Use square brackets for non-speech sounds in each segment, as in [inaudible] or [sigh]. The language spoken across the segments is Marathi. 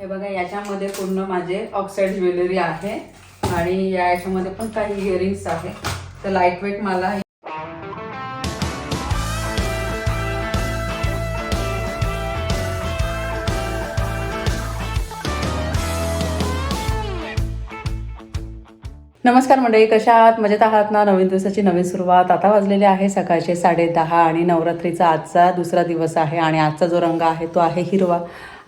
हे बघा याच्यामध्ये पूर्ण माझे ऑक्साईड ज्वेलरी आहे आणि या याच्यामध्ये पण काही इयरिंग्स आहे. तर लाइट वेट मला नमस्कार मंडळी कशा आहात? मजेत आहात ना? नवीन दिवसाची नवीन सुरुवात. आता वाजलेले आहे सकाळचे साडे दहा आणि नवरात्रीचा आजचा दुसरा दिवस आहे आणि आजचा जो रंग आहे तो आहे हिरवा.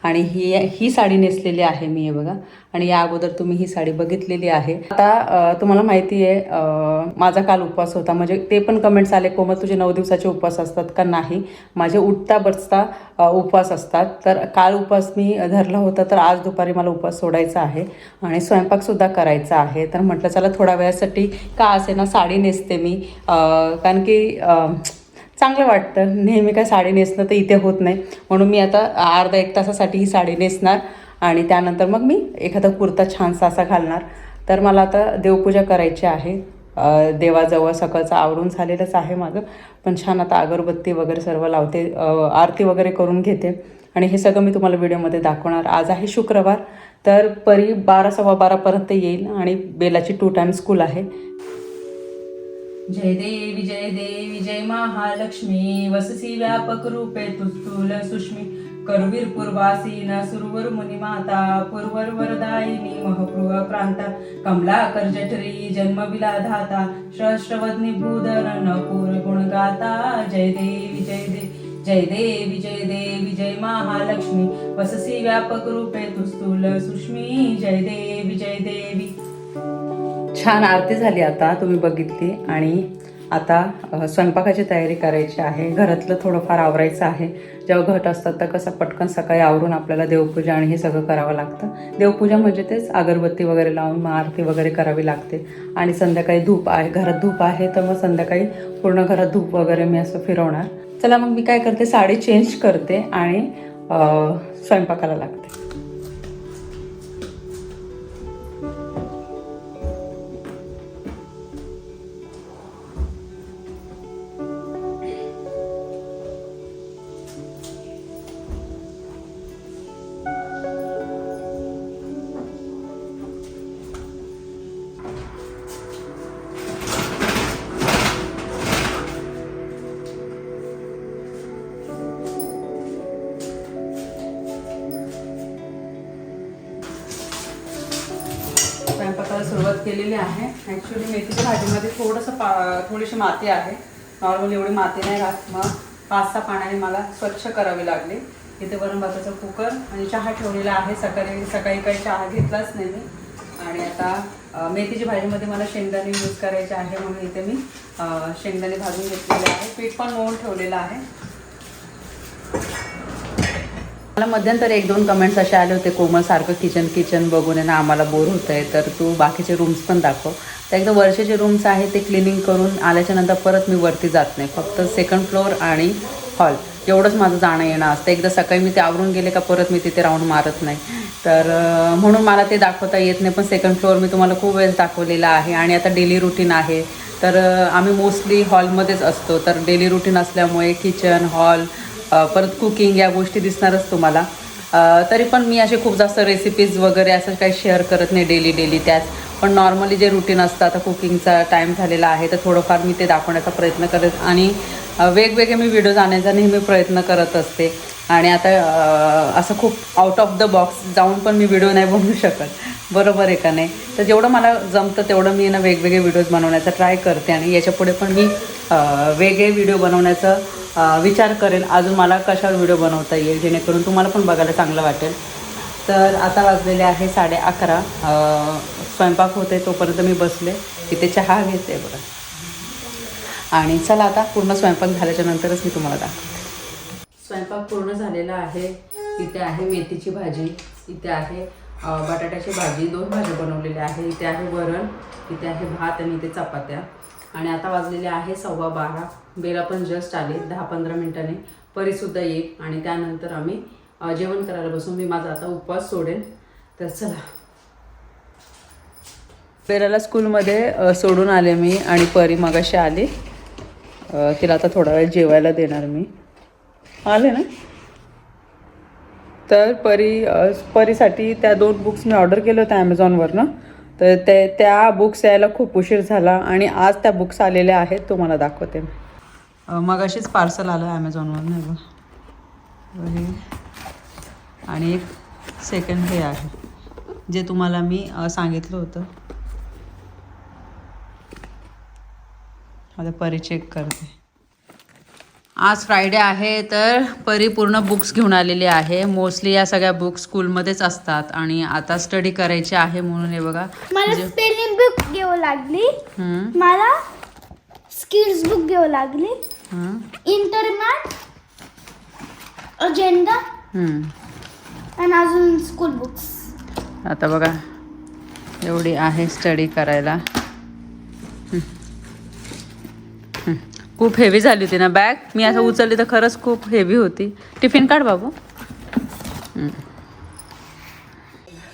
आणि ही ही साडी नेसलेली आहे मी हे बघा. आणि या अगोदर तुम्ही ही साडी बघितलेली आहे. आता तुम्हाला माहिती आहे माझा काल उपवास होता. म्हणजे ते पण कमेंट्स आले कोमल तुझे नऊ दिवसाचे उपवास असतात का नाही? माझे उठता बसता उपवास असतात. तर काल उपवास मी धरला होता तर आज दुपारी मला उपवास सोडायचा आहे. आणि स्वयंपाकसुद्धा करायचा आहे. तर म्हटलं चला थोड्या वेळासाठी का असे ना साडी नेसते मी. कारण की चांगलं वाटतं. नेहमी काय साडी नेसणं तर इथे होत नाही. म्हणून मी आता अर्धा एक तासासाठी ही साडी नेसणार आणि त्यानंतर मग मी एखादा कुर्ता छानसा असा घालणार. तर मला आता देवपूजा करायची आहे. देवाजवळ सकाळचं आवरून झालेलंच आहे माझं. पण छान आता अगरबत्ती वगैरे सर्व लावते. आरती वगैरे करून घेते. आणि हे सगळं मी तुम्हाला व्हिडिओमध्ये दाखवणार. आज आहे शुक्रवार. तर परी बारा सव्वा बारापर्यंत येईल आणि बेलाची टू टाइम स्कूल आहे. जय देवी जय देवी जय महालक्ष्मी वससी व्यापक रूपे तुस्तुल सुष्मी करवीर पूर्वासीन सुरवर मुनिमाता पूर्वर वरदायिनी महपूर्व क्रांता कमलाकर जठरी जन्मविला धाता सहस्रवदनी भूधर नपूर गुणगाता जय देवी जय देवी जय देवी जय देवी जय महालक्ष्मी वससी व्यापक रूपे तुस्तुल सुष्मी जय देवी जय देवी। छान आरती झाली आता तुम्ही बघितली. आणि आता स्वयंपाकाची तयारी करायची आहे. घरातलं थोडंफार आवरायचं आहे. जेव्हा घट असतात तर कसं पटकन सकाळी आवरून आपल्याला देवपूजा आणि हे सगळं करावं लागतं. देवपूजा म्हणजे तेच अगरबत्ती वगैरे लावून मग आरती वगैरे करावी लागते. आणि संध्याकाळी धूप आहे घरात धूप आहे तर मग संध्याकाळी पूर्ण घरात धूप वगैरे मी असं फिरवणार. चला मग मी काय करते साडी चेंज करते आणि स्वयंपाकाला लागते. स्वयंपाकाला सुरुवात केलेली आहे. ॲक्च्युली मेथीच्या भाजीमध्ये थोडंसं पा थोडीशी माती आहे. नॉर्मल एवढी माती नाही राहत. मग पाच सहा पाण्याने मला स्वच्छ करावी लागली. इथे वरण भाताचा कुकर आणि चहा ठेवलेला आहे. सकाळी सकाळी काही चहा घेतलाच नाही मी. आणि आता मेथीच्या भाजीमध्ये मला शेंगदाणे यूज करायचे आहे म्हणून इथे मी शेंगदाणे भाजून घेतलेले आहे. पीठ पण मळून ठेवलेलं आहे. मला मध्यंतरी एक दोन कमेंट्स असे आले होते कोमल सारखं किचन किचन बघून आहे ना आम्हाला बोर होत आहे तर तू बाकीचे रूम्स पण दाखव. तर एकदा वरचे जे रूम्स आहे ते क्लिनिंग करून आल्याच्यानंतर परत मी वरती जात नाही. फक्त सेकंड फ्लोअर आणि हॉल एवढंच माझं जाणं येणं असतं. एकदा सकाळी मी ते आवरून गेले का परत मी तिथे राऊंड मारत नाही. तर म्हणून मला ते दाखवता येत नाही पण सेकंड फ्लोअर मी तुम्हाला खूप वेळेस दाखवलेला आहे आणि आता डेली रुटीन आहे. तर आम्ही मोस्टली हॉलमध्येच असतो. तर डेली रुटीन असल्यामुळे किचन हॉल परत कुकिंग या गोष्टी दिसणारच तुम्हाला. तरी पण मी असे खूप जास्त रेसिपीज वगैरे असं काही शेअर करत नाही डेली डेली त्याच पण नॉर्मली जे रुटीन असतं आता कुकिंगचा टाईम झालेला आहे तर थोडंफार मी ते दाखवण्याचा प्रयत्न करत आणि वेगवेगळे मी व्हिडिओज आणण्याचा नेहमी प्रयत्न करत असते. आणि आता असं खूप आउट ऑफ द बॉक्स जाऊन पण मी व्हिडिओ नाही बनवू शकत. बरोबर आहे का नाही? तर जेवढं मला जमतं तेवढं मी ना वेगवेगळे व्हिडिओज बनवण्याचा ट्राय करते आणि याच्यापुढे पण मी वेगळे व्हिडिओ बनवण्याचं विचार करेल अजून मला कशावर व्हिडिओ बनवता येईल जेणेकरून तुम्हाला पण बघायला चांगलं वाटेल. तर आता वाजलेले आहे साडे अकरा. स्वयंपाक होते तोपर्यंत मी बसले. तिथे चहा घेते बरं आणि चला आता पूर्ण स्वयंपाक झाल्याच्या नंतरच मी तुम्हाला दाखवते. स्वयंपाक पूर्ण झालेला आहे. इथे आहे मेथीची भाजी इथे आहे बटाट्याची भाजी दोन भाज्या बनवलेल्या आहे इथे आहे वरण इथे आहे भात आणि इथे चपात्या. आणि आता वाजलेले आहे सव्वा बारा. बेला पण जस्ट आले दहा पंधरा मिनिटांनी. परीसुद्धा येईल आणि त्यानंतर आम्ही जेवण करायला बसून मी माझा आता उपवास सोडेन. तर चला. बेलाला स्कूलमध्ये सोडून आले मी आणि परी मगाशी आली. तिला आता थोडा वेळ जेवायला देणार मी. आले ना? तर परी परीसाठी त्या दोन बुक्स मी ऑर्डर केलं होतं ॲमेझॉनवरनं तर ते त्या बुक्स यायला खूप उशीर झाला आणि आज त्या बुक्स आलेल्या आहेत तुम्हाला दाखवते. मग अशीच पार्सल आलं ॲमेझॉनवरून हे हे. आणि एक सेकंड हे आहे जे तुम्हाला मी सांगितलं होतं. आता परिचय करते. आज फ्रायडे आहे तर परी पूर्ण बुक्स घेऊन आलेली आहे. मोस्टली या सगळ्या बुक्स स्कूलमध्येच असतात आणि आता स्टडी करायची आहे म्हणून हे बघा. मला स्पेलिंग बुक घेऊ लागली. हम्म, मला स्किल्स बुक घेऊ लागली. हम्म, इंटरमॅट अजेंडा हम्म. आणि अजून स्कूल बुक्स आता बघा एवढी आहे स्टडी करायला. खूप हेवी झाली होती ना बॅग मी असं उचलली तर खरंच खूप हेवी होती. टिफिन काढ बाबू.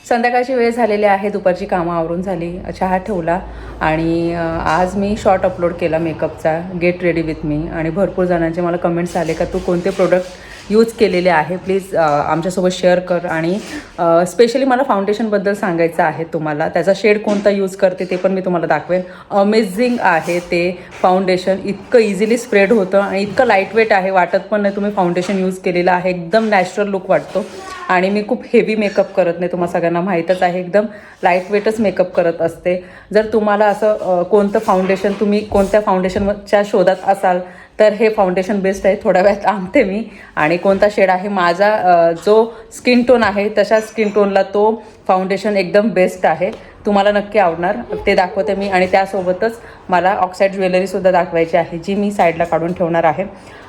संध्याकाळची वेळ झालेली आहे दुपारची कामं आवरून झाली. चहा ठेवला. आणि आज मी शॉर्ट अपलोड केला मेकअपचा गेट रेडी विथ मी आणि भरपूर जणांचे मला कमेंट्स आले का तू कोणते प्रोडक्ट यूज केलेले आहे. प्लीज आमच्यासोबत शेअर कर आणि स्पेशली मला फाउंडेशनबद्दल सांगायचं आहे तुम्हाला. त्याचा शेड कोणता यूज करते ते पण मी तुम्हाला दाखवेन. अमेझिंग आहे ते फाउंडेशन इतकं इझिली स्प्रेड होतं आणि इतकं लाईटवेट आहे. वाटत पण नाही तुम्ही फाउंडेशन यूज केलेलं आहे. एकदम नॅचरल लुक वाटतो. आणि मी खूप हेवी मेकअप करत नाही तुम्हाला सगळ्यांना माहीतच आहे. एकदम लाईटवेटच मेकअप करत असते. जर तुम्हाला असं कोणतं फाउंडेशन तुम्ही कोणत्या फाउंडेशनच्या शोधात असाल तर हे फाउंडेशन बेस्ट आहे. थोड्या वेळात आणते मी. आणि कोणता शेड आहे? माझा जो स्किन टोन आहे तशा स्किन टोनला तो फाउंडेशन एकदम बेस्ट आहे. तुम्हाला नक्की आवडणार. ते दाखवते मी. आणि त्यासोबतच मला ऑक्साईड ज्वेलरीसुद्धा दाखवायची आहे जी मी साईडला काढून ठेवणार आहे.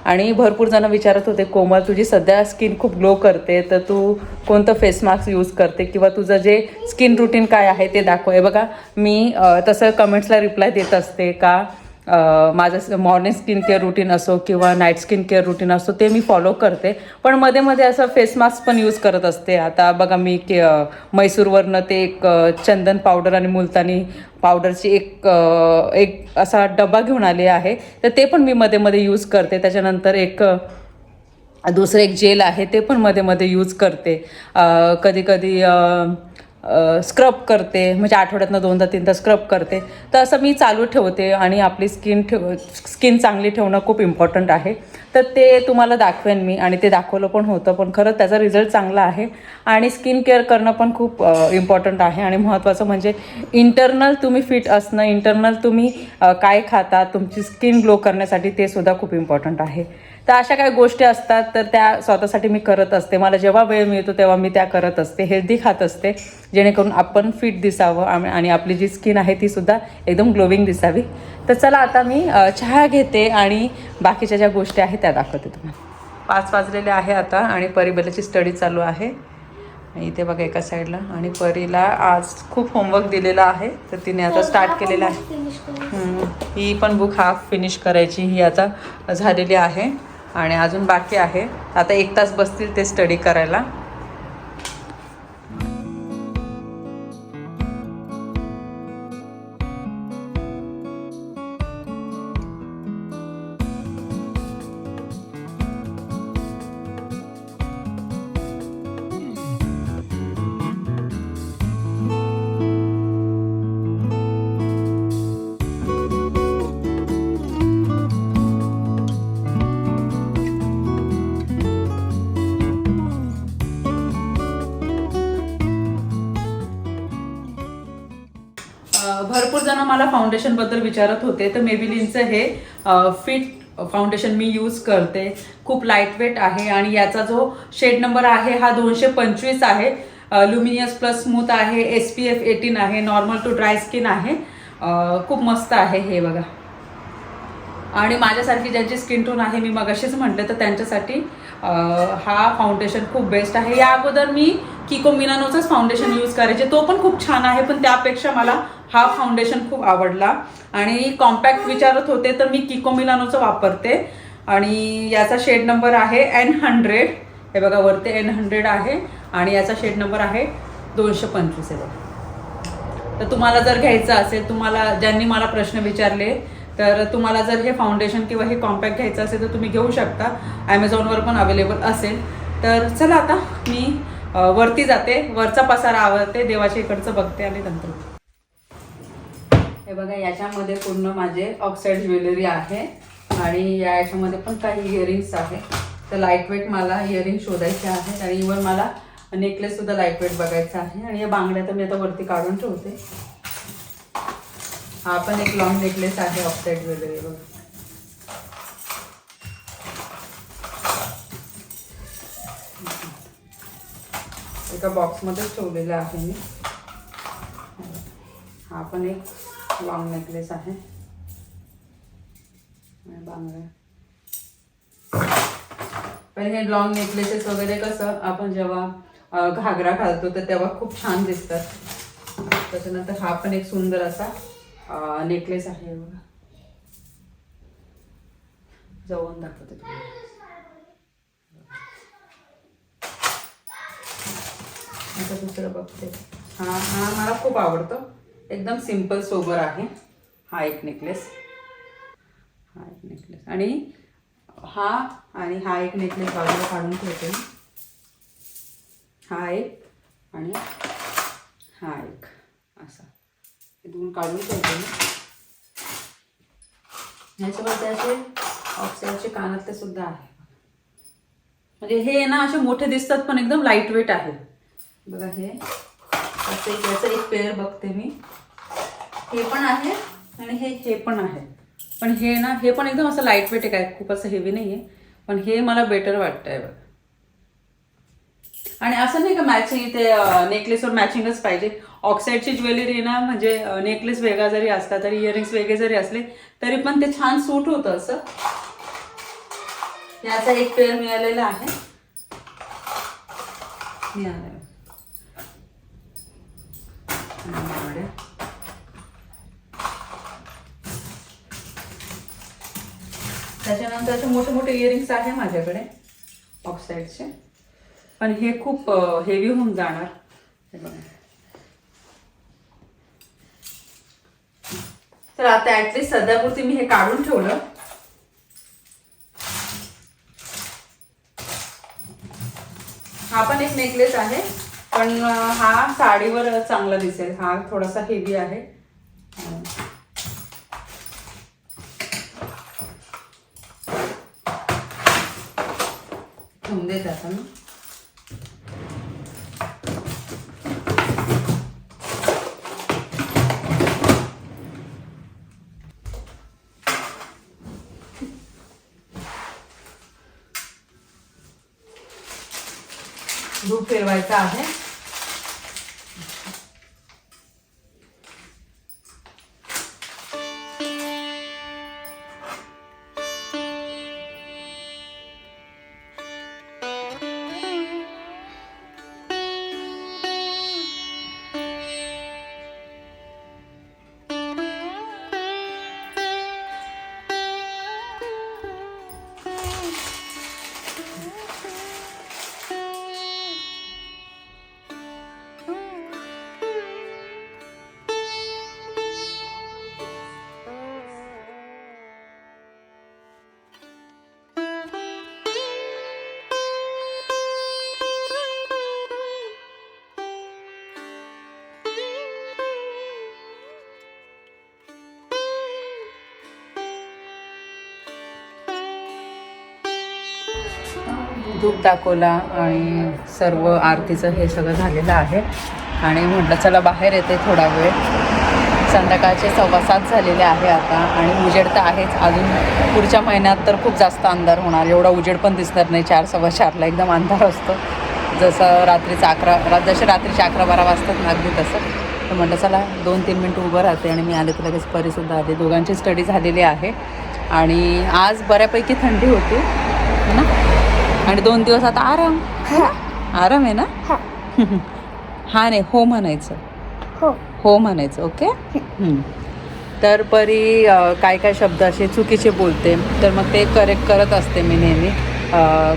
आणि भरपूर जणं विचारत होते कोमल तुझी सध्या स्किन खूप ग्लो करते. तर तू कोणतं फेस मास्क यूज करते? किंवा तुझं जे स्किन रुटीन काय आहे ते दाखव. हे बघा मी तसं कमेंट्सला रिप्लाय देत असते का? माझं मॉर्निंग स्किन केअर रुटीन असो किंवा नाईट स्किन केअर रुटीन असो ते मी फॉलो करते. पण मध्ये मध्ये असं फेस मास्क पण यूज करत असते. आता बघा मी के अ, ते एक चंदन पावडर आणि मुलतानी पावडरची एक एक असा डबा घेऊन आले आहे. तर ते पण मी मध्ये मध्ये यूज करते. त्याच्यानंतर एक दुसरं एक जेल आहे ते पण मध्ये मध्ये यूज करते. कधी कधी स्क्रब करते म्हणजे आठवड्यातनं दोनदा तीनदा स्क्रब करते. तर असं मी चालू ठेवते आणि आपली स्किन ठेव स्किन चांगली ठेवणं खूप इम्पॉर्टंट आहे. तर ते तुम्हाला दाखवेन मी आणि ते दाखवलं पण होतं पण खरंच त्याचा रिझल्ट चांगला आहे. आणि स्किन केअर करणं पण खूप इम्पॉर्टंट आहे. आणि महत्त्वाचं म्हणजे इंटरनल तुम्ही फिट असणं इंटरनल तुम्ही काय खाता तुमची स्किन ग्लो करण्यासाठी ते सुद्धा खूप इम्पॉर्टंट आहे. तर अशा काही गोष्टी असतात तर त्या स्वतःसाठी मी करत असते. मला जेव्हा वेळ मिळतो तेव्हा मी त्या करत असते. हेल्दी खात असते. जेणेकरून आपण फिट दिसावं आम- आणि आपली जी स्किन आहे ती सुद्धा एकदम ग्लोविंग दिसावी. तर चला आता मी चहा घेते आणि बाकीच्या ज्या गोष्टी आहेत त्या दाखवते तुम्हाला. पाच वाजलेले आहे आता आणि परिबलाची स्टडी चालू आहे. इथे बघा एका साईडला आणि परीला आज खूप होमवर्क दिलेला आहे. तर तिने आता स्टार्ट केलेला आहे. ही पण बुक हाफ फिनिश करायची ही आता झालेली आहे. आणि अजून बाकी आहे. आता एक तास बसतील ते स्टडी करायला. भरपूर जण मला फाउंडेशनबद्दल विचारत होते. तर मेबिलिनचं हे फिट फाउंडेशन मी यूज करते. खूप लाईटवेट आहे आणि याचा जो शेड नंबर आहे हा दोनशे पंचवीस आहे. लुमिनियस प्लस स्मूथ आहे एस पी एफ एटीन आहे नॉर्मल टू ड्राय स्किन आहे. खूप मस्त आहे हे बघा. आणि माझ्यासारखी ज्यांची स्किन टोन आहे मी मगाशीच म्हटलं तर त्यांच्यासाठी हा फाउंडेशन खूप बेस्ट आहे. या अगोदर मी किको मिनानोचाच फाउंडेशन यूज करायचे. तो पण खूप छान आहे पण त्यापेक्षा मला हा फाउंडेशन खूप आवडला. आणि कॉम्पॅक्ट विचारत होते तर मी किको मिलानोचं वापरते. आणि याचा शेड नंबर आहे एन हंड्रेड हे बघा वरती एन हंड्रेड आहे. आणि याचा शेड नंबर आहे दोनशे पंचवीस हे बघा. तर तुम्हाला जर घ्यायचं असेल तुम्हाला ज्यांनी मला प्रश्न विचारले तर तुम्हाला जर हे फाउंडेशन किंवा हे कॉम्पॅक्ट घ्यायचं असेल तर तुम्ही घेऊ शकता. ॲमेझॉनवर पण अवेलेबल असेल. तर चला आता मी वरती जाते. वरचा पसारा आवडते देवाच्या इकडचं बघते आणि नंतर हे बघा याच्यामध्ये पूर्ण माझे ऑक्साईड ज्वेलरी आहे आणि या याच्यामध्ये पण काही इयरिंग्स आहे. तर लाइट वेट मला इयरिंग शोधायचे आहेत आणि इवन मला नेकलेससुद्धा लाईटवेट लाइट वेट बघायचा आहे. आणि या बांगड्या तर मी आता वरती काढून ठेवते. हा पण एक लॉंग नेकलेस आहे ऑक्साईड ज्वेलरी बघा. एका बॉक्समध्येच ठेवलेलं आहे मी. हा पण एक लॉंग नेकलेस आहे. पण हे लॉंग नेकलेसेस वगैरे कसं आपण जेव्हा घागरा घालतो तर तेव्हा खूप छान दिसतात. त्याच्यानंतर हा पण एक सुंदर असा नेकलेस आहे बघा. जवळून दाखवते तुम्हाला. आता दुसरं बघते. हा हा मला खूप आवडतो. एकदम सिंपल सोबर आहे. हा एक नेकलेस हा एक नेकलेस आणि हा आणि हा एक नेकलेस बाजूला काढून ठेवते हा एक आणि हा एक. असा. हे दोन काढून ठेवते मी. ह्याच्यावरती असे ऑक्साईडचे कानातले सुद्धा आहे. म्हणजे हे ना असे मोठे दिसतात पण एकदम लाइट वेट आहे. बघा हे. असं एक याचं एक पेअर बघते मी. हे पण आहे आणि हे हे पण आहे. पण हे ना हे पण एकदम असं लाइट वेट आहे काय? खूप असं हेवी नाही आहे पण हे मला बेटर वाटतंय बघ. आणि असं नाही का मॅचिंग ते नेकलेसवर मॅचिंगच पाहिजे. ऑक्साईडची ज्वेलरी ना म्हणजे नेकलेस वेगळा जरी असला तरी इयरिंग्स वेगळे जरी असले तरी पण ते छान सूट होतं असं. याचा एक पेअर मिळालेला आहे. मिळालेला आणि बांगड्या. त्याच्यानंतर असे मोठे मोठे इयरिंग्स आहे माझ्याकडे ऑफसाईडचे पण हे खूप हेवी होऊन जाणार. हे बघा. तर आता ऍटलीस्ट सध्यापुरती मी हे काढून ठेवलं. हा पण एक नेकलेस आहे पण हा साडीवर चांगला दिसेल. हा थोडासा हेवी आहे अं. ठेवून दूध आता फिरवायचा आहे. धूप दाखवला आणि सर्व आरतीचं हे सगळं झालेलं आहे. आणि म्हटलं चला बाहेर येते थोडा वेळ. संध्याकाळचे सव्वा सात झालेले आहे आता आणि उजेड तर आहेच. अजून पुढच्या महिन्यात तर खूप जास्त अंधार होणार. एवढा उजेड पण दिसणार नाही. चार सव्वा चारला एकदम अंधार असतो. जसं रात्रीचा अकरा रा जसे रात्रीचे अकरा बारा वाजतात ना अगदी तसं. तर म्हटलं चला दोन तीन मिनटं उभं राहते आणि मी आले तर लगेच परीसुद्धा आले. दोघांची स्टडी झालेली आहे. आणि आज बऱ्यापैकी थंडी होती. है ना? आणि दोन दिवस आता आराम. आराम आहे ना? हा. [laughs] हा नाही हो म्हणायचं. हो. हो म्हणायचं ओके. तर परी काय काय शब्द असे चुकीचे बोलते तर मग ते करेक्ट करत असते मी नेहमी.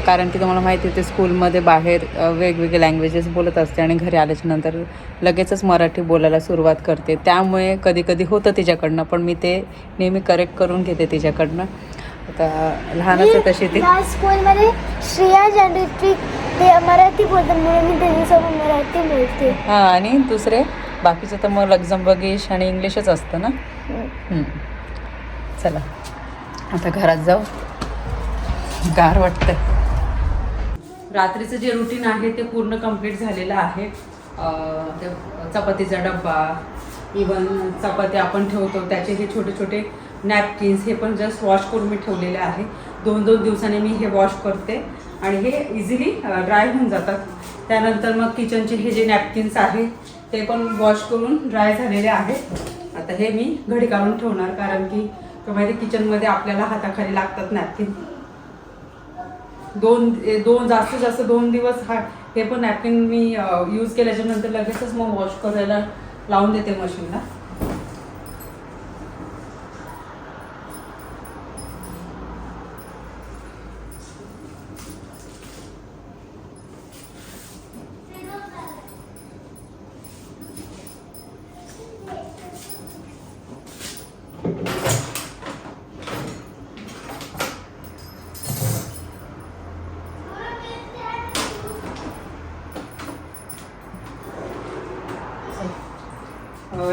कारण की तुम्हाला माहिती आहे ते स्कूलमध्ये बाहेर वेगवेगळे लँग्वेजेस बोलत असते आणि घरी आल्याच्यानंतर लगेचच मराठी बोलायला सुरुवात करते. त्यामुळे कधी कधी होतं तिच्याकडनं पण मी ते नेहमी करेक्ट करून घेते तिच्याकडनं. आता लहानच आहे तशी ती स्कूलमध्ये श्रेया जनरेट्री ते मराठी बोलतात म्हणून मी त्यांच्यासोबत मराठी बोलते. हां आणि दुसरे? बाकीचं तर मग लक्झमबर्गिश आणि इंग्लिशच असतं ना? हम्म. चला. आता घरात जाऊ. गार वाटतंय. रात्रीचं जे रुटीन आहे ते पूर्ण कंप्लीट झालेलं आहे. अं, ते चपातीचा डब्बा इवन चपाती आपण ठेवतो त्याचे हे छोटे छोटे नॅपकिन्स हे पण जस्ट वॉश करून मी ठेवलेले आहे. दोन दोन दिवसांनी मी हे वॉश करते. आणि हे इझिली ड्राय होऊन जातात. त्यानंतर मग किचनचे हे जे नॅपकिन्स आहे ते पण वॉश करून ड्राय झालेले आहेत आता हे मी घडी काढून ठेवणार कारण की माहिती किचनमध्ये आपल्याला हाताखाली लागतात नॅपकिन. दोन दोन जास्तीत जास्त दोन दिवस हा हे पण नॅपकिन मी यूज केल्याच्यानंतर लगेचच मग वॉश करायला लावून देते मशीनला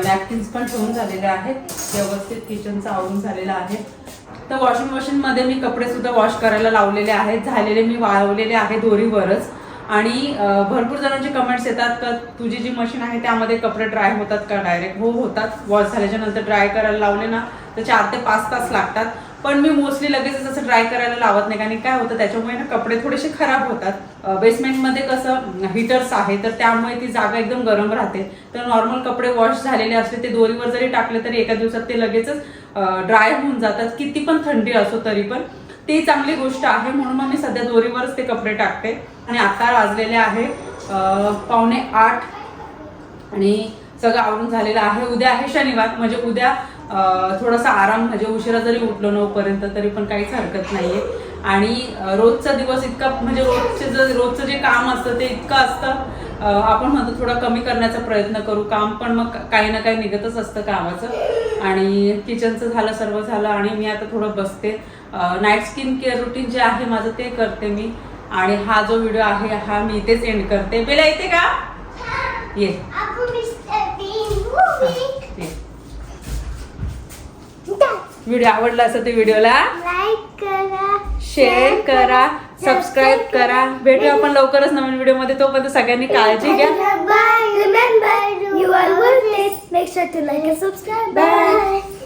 नॅपकिन्स पण ठेवून झालेले आहेत. व्यवस्थित किचनचं आवरून झालेलं आहे. तर वॉशिंग मशीनमध्ये मी कपडे सुद्धा वॉश करायला लावलेले आहेत. झालेले मी वाळवलेले आहे दोरीवरच. आणि भरपूर जणांचे कमेंट्स येतात का तुझी जी मशीन आहे त्यामध्ये कपडे ड्राय होतात का? डायरेक्ट हो होतात. वॉश झाल्याच्यानंतर ड्राय करायला लावले ना तर चार ते पाच तास लागतात. पण मी मोस्टली लगेच असं ड्राय करायला लावत नाही. कारण काय होतं त्याच्यामुळे ना कपडे थोडेसे खराब होतात. बेसमेंटमध्ये कसं हिटर्स आहे तर त्यामुळे ती जागा एकदम गरम राहते. तर नॉर्मल कपडे वॉश झालेले असले ते दोरीवर जरी टाकले तरी एका दिवसात ते लगेचच ड्राय होऊन जातात. किती पण थंडी असो तरी पण. ती चांगली गोष्ट आहे. म्हणून मग मी सध्या दोरीवरच ते कपडे टाकते. आणि आता वाजलेले आहे पावणे आठ. आणि सगळं आवरून झालेलं आहे. उद्या आहे शनिवार. म्हणजे उद्या थोडासा आराम म्हणजे उशिरा जरी उठलो नऊपर्यंत तरी पण काहीच हरकत नाहीये. आणि रोजचा दिवस इतका म्हणजे रोजचे जर रोजचं जे काम असतं ते इतकं असतं आपण म्हणतो थोडा कमी करण्याचा प्रयत्न करू. काम पण मग काही ना काही निघतच असतं कामाचं. आणि किचनचं झालं सर्व झालं आणि मी आता थोडं बसते. नाईट स्किन केअर रुटीन जे आहे माझं ते करते मी. आणि हा जो व्हिडिओ आहे हा मी इथेच एंड करते. बेला येते का? ये. ये. व्हिडिओ आवडला असेल तर व्हिडिओला लाईक करा शेअर करा सबस्क्राईब करा भेटूया आपण लवकरच नवीन व्हिडिओमध्ये तोपर्यंत सगळ्यांनी काळजी घ्या. Remember, you are worth it. Make sure to like and subscribe. Bye.